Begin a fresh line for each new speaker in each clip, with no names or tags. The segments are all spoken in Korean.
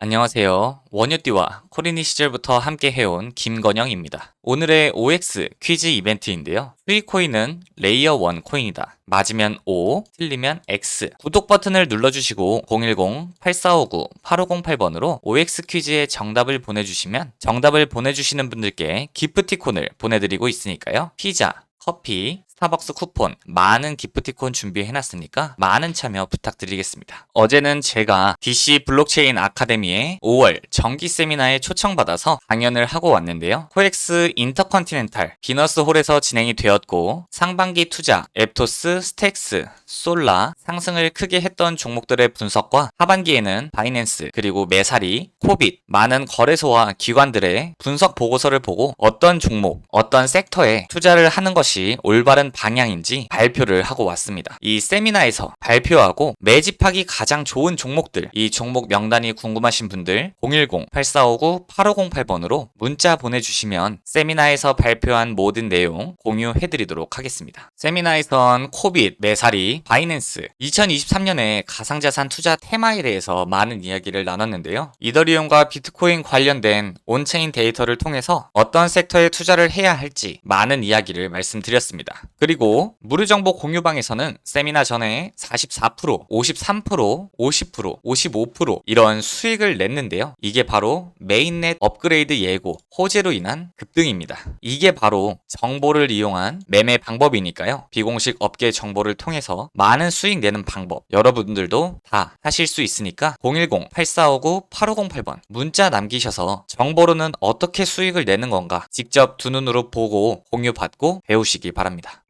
안녕하세요. 원유띠와 코리니 시절부터 함께 해온 김건영입니다. 오늘의 OX 퀴즈 이벤트인데요. 수익 코인은 레이어 1 코인이다. 맞으면 O, 틀리면 X. 구독 버튼을 눌러주시고 010-8459-8508번으로 OX 퀴즈의 정답을 보내주시면 정답을 보내주시는 분들께 기프티콘을 보내드리고 있으니까요. 피자, 커피, 스타벅스 쿠폰, 많은 기프티콘 준비해놨으니까 많은 참여 부탁드리겠습니다. 어제는 제가 DC 블록체인 아카데미의 5월 정기 세미나에 초청받아서 강연을 하고 왔는데요. 코엑스 인터컨티넨탈 비너스 홀에서 진행이 되었고 상반기 투자, 앱토스, 스택스, 솔라 상승을 크게 했던 종목들의 분석과 하반기에는 바이낸스 그리고 메사리, 코빗 많은 거래소와 기관들의 분석 보고서를 보고 어떤 종목, 어떤 섹터에 투자를 하는 것이 올바른 방향인지 발표를 하고 왔습니다. 이 세미나에서 발표하고 매집하기 가장 좋은 종목들, 이 종목 명단이 궁금하신 분들 010-8459-8508번으로 문자 보내주시면 세미나에서 발표한 모든 내용 공유해드리도록 하겠습니다. 세미나에선 코빗, 메사리, 바이낸스, 2023년에 가상자산 투자 테마에 대해서 많은 이야기를 나눴는데요. 이더리움과 비트코인 관련된 온체인 데이터를 통해서 어떤 섹터에 투자를 해야 할지 많은 이야기를 말씀드렸습니다. 그리고 무료정보 공유방에서는 세미나 전에 44%, 53%, 50%, 55% 이런 수익을 냈는데요. 이게 바로 메인넷 업그레이드 예고, 호재로 인한 급등입니다. 이게 바로 정보를 이용한 매매 방법이니까요. 비공식 업계 정보를 통해서 많은 수익 내는 방법 여러분들도 다 하실 수 있으니까 010-8459-8508번 문자 남기셔서 정보로는 어떻게 수익을 내는 건가 직접 두 눈으로 보고 공유받고 배우시기 바랍니다.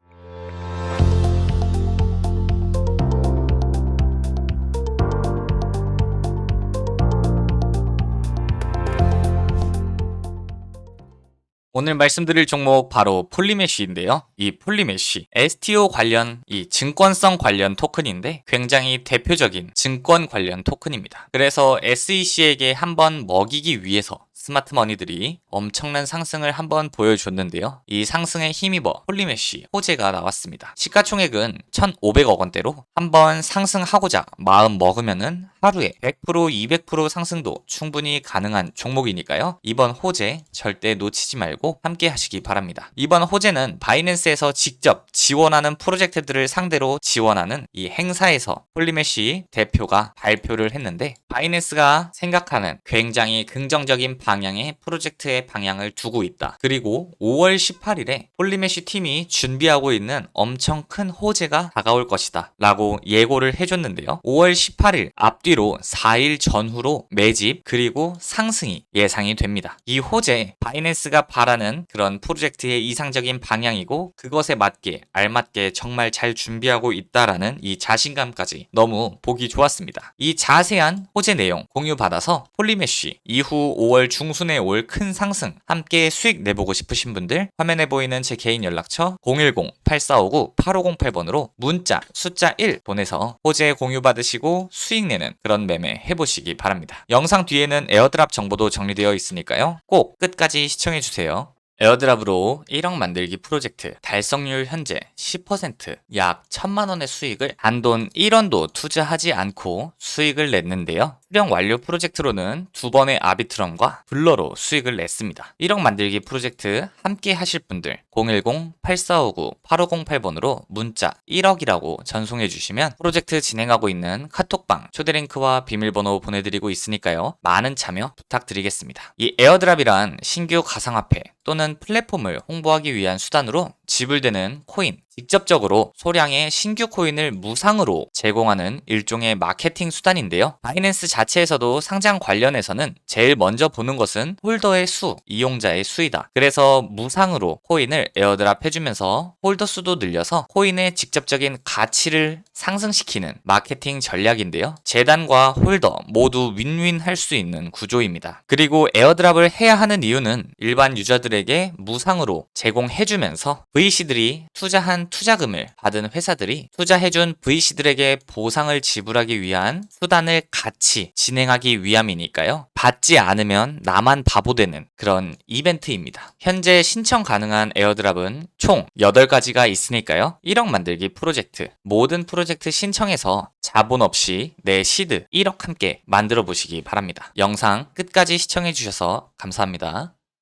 오늘 말씀드릴 종목 바로 폴리메쉬인데요. 이 폴리메쉬 STO 관련 이 증권성 관련 토큰인데 굉장히 대표적인 증권 관련 토큰입니다. 그래서 SEC에게 한번 먹이기 위해서 스마트 머니들이 엄청난 상승을 한번 보여줬는데요. 이 상승에 힘입어 폴리메쉬 호재가 나왔습니다. 시가총액은 1,500억 원대로 한번 상승하고자 마음 먹으면은 하루에 100% 200% 상승도 충분히 가능한 종목이니까요. 이번 호재 절대 놓치지 말고 함께 하시기 바랍니다. 이번 호재는 바이낸스에서 직접 지원하는 프로젝트들을 상대로 지원하는 이 행사에서 폴리메쉬 대표가 발표를 했는데 바이낸스가 생각하는 굉장히 긍정적인 방향의 프로젝트의 방향을 두고 있다. 그리고 5월 18일에 폴리메쉬 팀이 준비하고 있는 엄청 큰 호재가 다가올 것이다. 라고 예고를 해줬는데요. 5월 18일 앞뒤로 4일 전후로 매집 그리고 상승이 예상이 됩니다. 이 호재 바이낸스가 바라는 그런 프로젝트의 이상적인 방향이고 그것에 맞게 알맞게 정말 잘 준비하고 있다라는 이 자신감까지 너무 보기 좋았습니다. 이 자세한 호재 내용 공유 받아서 폴리메쉬 이후 5월 중순에 올 큰 상승 함께 수익 내보고 싶으신 분들 화면에 보이는 제 개인 연락처 010-8459-8508번으로 문자 숫자 1 보내서 호재 공유 받으시고 수익 내는 그런 매매 해보시기 바랍니다. 영상 뒤에는 에어드랍 정보도 정리되어 있으니까요. 꼭 끝까지 시청해주세요. 에어드랍으로 1억 만들기 프로젝트 달성률 현재 10%약 1천만 원의 수익을 단돈 1원도 투자하지 않고 수익을 냈는데요. 수령 완료 프로젝트로는 두 번의 아비트럼과 블러로 수익을 냈습니다. 1억 만들기 프로젝트 함께 하실 분들 010-8459-8508번으로 문자 1억이라고 전송해 주시면 프로젝트 진행하고 있는 카톡방 초대링크와 비밀번호 보내드리고 있으니까요. 많은 참여 부탁드리겠습니다. 이 에어드랍이란 신규 가상화폐 또는 플랫폼을 홍보하기 위한 수단으로 지불되는 코인, 직접적으로 소량의 신규 코인을 무상으로 제공하는 일종의 마케팅 수단인데요. 바이낸스 자 체에서도 상장 관련해서는 제일 먼저 보는 것은 홀더의 수, 이용자의 수이다. 그래서 무상으로 코인을 에어드랍 해주면서 홀더 수도 늘려서 코인의 직접적인 가치를 상승시키는 마케팅 전략인데요. 재단과 홀더 모두 윈윈 할 수 있는 구조입니다. 그리고 에어드랍을 해야 하는 이유는 일반 유저들에게 무상으로 제공해주면서 VC들이 투자한 투자금을 받은 회사들이 투자해준 VC들에게 보상을 지불하기 위한 수단을 같이 진행하기 위함이니까요. 받지 않으면 나만 바보 되는 그런 이벤트입니다. 현재 신청 가능한 에어드랍은 총 8가지가 있으니까요. 1억 만들기 프로젝트. 모든 프로젝트 신청해서 자본 없이 내 시드 1억 함께 만들어 보시기 바랍니다. 영상 끝까지 시청해 주셔서 감사합니다.